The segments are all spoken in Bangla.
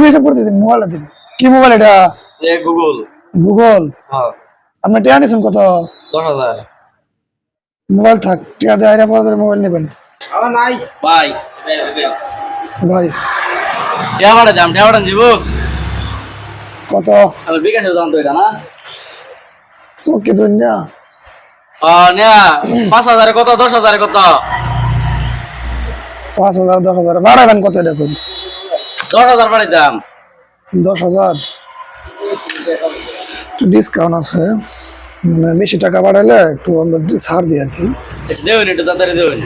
হিসাব করতে দিন মোবাইলটা দিন কি মোবাইল এটা? এ গুগল গুগল হ্যাঁ। আপনি টিয়া নিয়েছেন কত? দশ হাজার। মোবাইল থাক টিয়া দিয়ে আইরা পরে মোবাইল নেবেন। আমার নাই। ভাই ভাই টিয়া ভাড়া দাম টিয়া ভাড়া দিব কত? আমার বিকাশের দাম তো এটা না? চোখে ধরুন না। পাঁচ হাজারে কত দশ হাজারে কত? পাঁচ হাজার দশ হাজার। বাড়াবেন কত এটা করুন দশ হাজার দাম। দশ হাজার। একটু ডিসকাউন্ট আছে। মানে বেশি টাকা বাড়াইলে একটু আমরা ছাড় দিই আর কি। দেবেন একটু তাড়াতাড়ি দেবেন।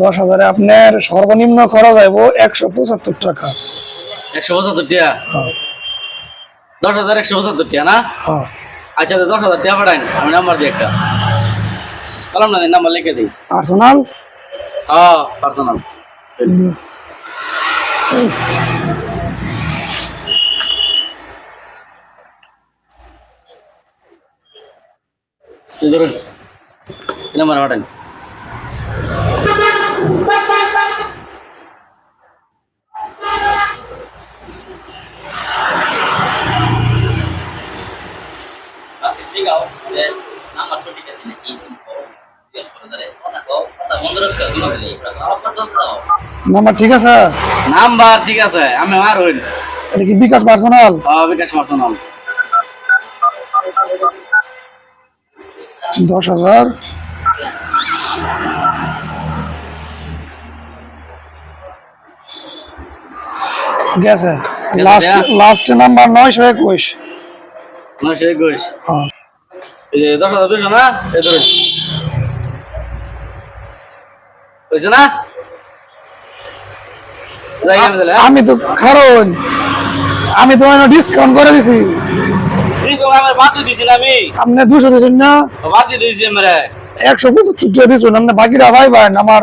দশ হাজারে আপনার সর্বনিম্ন খরচ আইব একশো পঁচাত্তর টাকা। একশো পঁচাত্তর টিয়া হ্যাঁ। দশ হাজার একশো পঁচাত্তর টিয়া না? হ্যাঁ। আচ্ছা তো দশ হাজার টিয়া পাঠান আমি নাম্বার দিই একটা। বললাম না নাম্বার লিখে দিই। পার্সোনাল? হ্যাঁ পার্সোনাল। ধরুন নাম্বার পাঠান নাম্বার ঠিক আছে? নাম্বার ঠিক আছে আমি আর হইল এটা কি বিকাশ পার্সোনাল বিকাশ পার্সোনাল দশ হাজার। গেছে। লাস্ট লাস্ট নাম্বার নয়শো একুশ। নয়শো একুশ। হ্যাঁ। এই যে দশ হাজার দুশো না? এই ধরুন হয়েছে না? হ্যাঁ? আমি তো কারণ আমি তো ডিসকাউন্ট করে দিছি। আপনি দুশো দিয়েছেন না? বাদ দিয়ে দিয়েছি আমরা। একশো পঁচাত্তর টাকা দিয়েছেন। আপনি বাকিটা ভাই ভাই আমার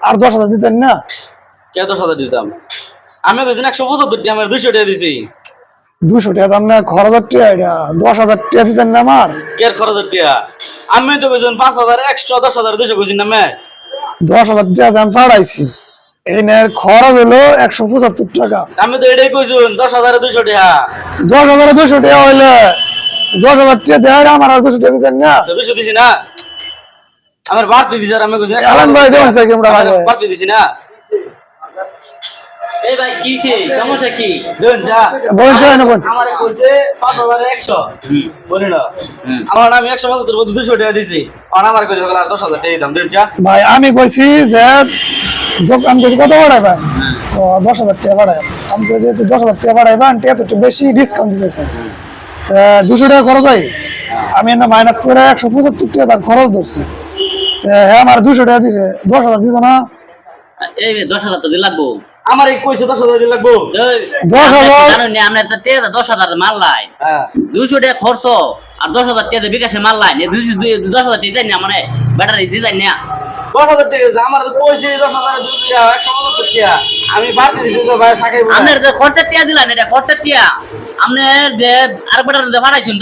আর দশ হাজার দিতেন না। কে দশ হাজার দিতাম? আমি কইছি একশো পঁচাত্তর টি আমার দুশো টাকা দিছি। দুশো টাকা তো আপনি খরচ টাকা এটা দশ হাজার টাকা দিতেন না আমার। কে খরচ টিয়া আমি তো কইছেন পাঁচ হাজার একশো দশ হাজার দুশো কইছি না দশ হাজার টাকা আমি পাঠাইছি এই নের খরচ হলো একশো পঁচাত্তর টাকা। আমি তো এটাই কইছুন দশ হাজার দুশো টাকা। দশ হাজার দুশো টাকা হইলে দশ হাজার টাকা দেয় আমার আর দুশো টাকা দিতেন না। দুশো দিছি না। আমার বাড়তি দিছি আর আমি কইছি আলান ভাই দেবেন ভাই। বাড়তি দিছি না। এই ভাই কি সমস্যা কি? দেন যা। বলছেন না বলছেন আমার কইছে পাঁচ হাজার একশো। বলি না। আমার আমি টাকা দিছি। আর আমার কইছে টাকা দেন যা। ভাই আমি কইছি যে দোক- আমি কইছি কত বাড়াইবেন ও দশ হাজার টাকা বাড়াই আমি কইছি দশ হাজার টাকা বাড়াইবেন টাকা তো একটু বেশি ডিসকাউন্ট দিতেছে। তা দুশো টাকা খরচ হয়। আমি না মাইনাস করে একশো পঁচাত্তর টাকা তার খরচ ধরছি। তা হ্যাঁ আমার দুশো টাকা দিছে। দশ হাজার দিত না? এই দশ হাজার তো দিয়ে লাগবো আমার এই কইছে দশ হাজার লাগবো। দশ হাজার? জানেন না, আমরা তো টেকা দশ হাজার মাল লাই। হ্যাঁ। দুইশো টাকা খরচ আর দশ হাজার টাকা দিয়ে বিকাশে মাল লাই দুইশো দুই- দশ হাজার টাকা না মানে ব্যাটারি দিয়ে না। দশ হাজার টাকা আমার তো কইছে দশ হাজার একশো পঁচাত্তর টাকা। আমি বাড়তি দিছি তো ভাই সাকাই আপনার যে খরচের টিয়া দিলেন এটা খরচের টিয়া। আপনি যে আর ব্যাটারি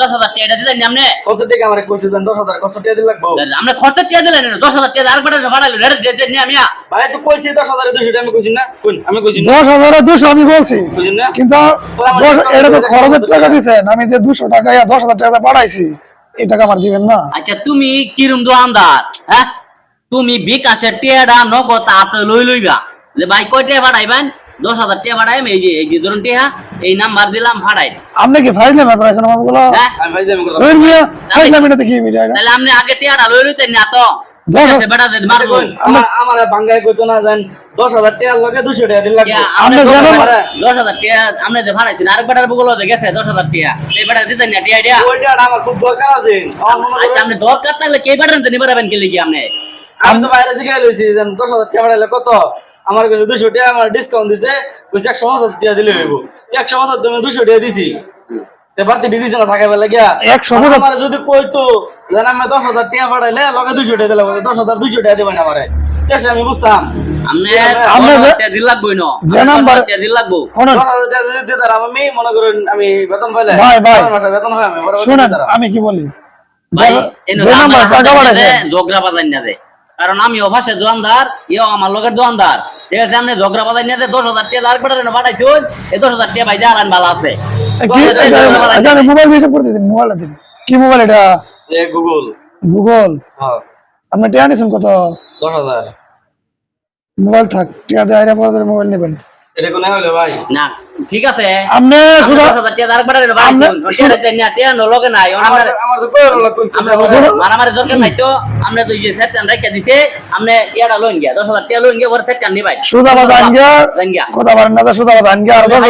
দশ হাজার টাকা দিলেন না আপনি কত টাকা আমার কইছে দেন? দশ হাজার কত টাকা দিলে লাগবো? আপনি খরচের টিয়া দিলেন না, দশ হাজার টাকা আর ব্যাটারি ভাড়াইলেন দিয়ে দেন না আমিয়া ভাই তো কইছি দশ হাজার দুশো টাকা আমি কইছি না। কোন? আমি কইছি দশ হাজার দুশো আমি বলছি। কিন্তু এটা তো খরচের টাকা দিছেন। আমি যে দুশো টাকা ইয়া দশ হাজার টাকা বাড়াইছি এই টাকা আমার দিবেন না। আচ্ছা তুমি কিরম দোকানদার হ্যাঁ? তুমি বিকাশের টিয়াটা নগদ হাতে লই লইবা। যে ভাই কয় টাকা ভাড়াইবেন দশ হাজার টাকা ভাড়াইম এই যে এই যে ধরুন টিয়া এই নাম্বার দিলাম ভাড়াই আপনি কি ফাইজলাম বাড়াইছেন আমারগুলো হ্যাঁ? আমি ভাই যাব কথা ধর মিয়া এটা কি তাহলে আপনি আগে টিয়াটা লই লইতেন না তো। দশ হাজার- বিকাশে বেটা যে মারবো আমার আমার বাঙ্গায় কইতো না জান দশ হাজার টাকার লগে দুশো টাকা দিলে লাগবো। টিয়া, আপনি আপনি দশ হাজার- দশ হাজার যে ভাড়াইছেন আরেক বেটার বগুলো গেছে দশ হাজার টিয়া। এই বেটা দিতেন না টিয়া টিয়া। আমার খুব দরকার আছে। আমার করেন- আপনি দরকার থাকলে কে বেটার নিতে পারবেন কে লিখি আপনি? আমি তো বাইরে জিগাই লইছি জান দশ হাজার টাকা বাড়াইলে কত? আমার কাছে দুশো টাকা আমার ডিসকাউন্ট দিছে একশো পঞ্চাশ টাকা দিলে হইব। একশো পঞ্চাশ তুমি দুশো টাকা দিছি। বাড়তি না থাকা বেলা গিয়া একশো পঞ্চাশ- আমার যদি কইতো জান আমি দশ হাজার টাকা বাড়াইলে লগে দুশো টাকা দিলে দশ হাজার দুশো টাকা দেবেন আমারে। দেশে আমি বুঝতাম। মনে হয় কি বলি? কারণ আমি অভাসে দোয়ানদার ইও আমার লোকের দোয়ানদার ঠিক আছে আপনি ঝগড়া বাজার নিয়ে দশ হাজার টাকা আর বেটার পাঠাইছুন এই দশ হাজার টাকা ভাই জ্বালান ভালো আছে। কি? আচ্ছা মোবাইল দিয়ে করে দিন মোবাইলটা দিন। কি মোবাইল এটা? গুগল। গুগল? হ্যাঁ। আপনি টিয়া নিছেন কত? দশ হাজার। মোবাইল থাক টিয়া দিয়ে আইরা মোবাইল নেবেন। এটা কোনো ভাই? না। ঠিক আছে আপনি লগে নাই আমার মারামারি দরকার নাই তো তো সেট দিতে লোন গিয়া দশ হাজার টাকা লোন গিয়া সেট নিবাই সুদা বাজা গিয়া কথা না সুদা বাজা আর দশ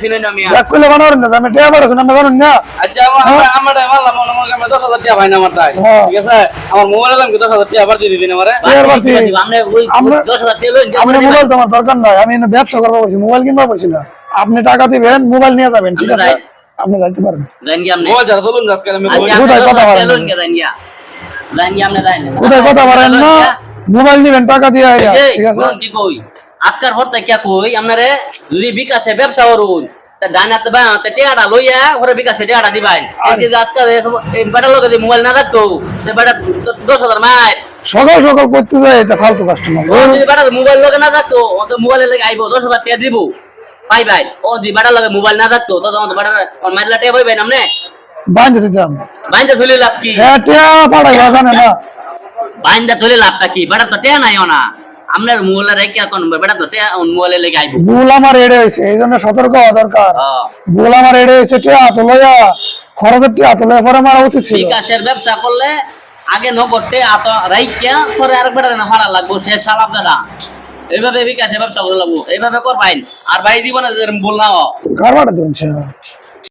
কইলে না আমি আমরা জানেন না আচ্ছা আমার আমার আমার মনে মনে আমি দশ হাজার টাকা ভাই না আমার তাই হ্যাঁ। ঠিক আছে আমার মোবাইল দাম কি দশ হাজার টাকা আমারে ওই দশ হাজার টাকা লোন আপনি মোবাইল তো আমার দরকার নাই আমি ব্যবসা করব বলছি মোবাইল কিনবা বলছি না আপনি টাকা দিবেন মোবাইল নিয়ে যাবেন ঠিক আছে? আপনি যাইতে পারবেন জান আপনি। মোবাইল ছাড়া চলুন না আজকাল আমি মোবাইল- আপনি কোথায় কথা বলেন? কোথায় কথা বলেন না? মোবাইল নিবেন টাকা দিয়ে ঠিক আছে? বলুন কি কই? আজকার পর থেকে কই? আপনারে যদি বিকাশে ব্যবসা করুন ডানাতে বা তে টিয়াটা লইয়া পরে বিকাশে টিয়াটা দিবাই এই যে আজকাল বেটার লোকে যে মোবাইল না থাকতো সে বেটা দশ হাজার মার সকাল সকাল করতে যাই এটা ফালতু কাস্টমার মোবাইল লোকে না থাকতো তো লাগে আইবো দশ হাজার টাকা দিব। পাই ভাই ও যদি বেটার লোকে মোবাইল না থাকতো তো তোমার বেটার মারলা টিয়া পাইবেন আপনি বাঁধতে দিতাম বাইন্দা ধুলে লাভ কি? হ্যাঁ টিয়া পাড়াই জানে না। বাইন্দা ধুলে লাভটা কি? বেটা তো টিয়া নাই না। আপনার মোবাইলে রেখে কোন বেটা তো টিয়া মোবাইলের লেগে আইবো। ভুল আমার এড়ে হয়েছে এই জন্য সতর্ক হওয়া দরকার। ভুল আমার এড়ে হয়েছে টিয়া হাত লইয়া খরচের টিয়া হাত লইয়া পরে মারা উচিত ছিল। বিকাশের ব্যবসা করলে আগে নগদে আত রাইকিয়া পরে আর বেটার না ভাড়া লাগবো সে সালাপ দাদা এইভাবে বিকাশ, এভাবে করে লাগবো, এভাবে করবাইন আর ভাই দিব না যে বললাম কার বাড়া দিন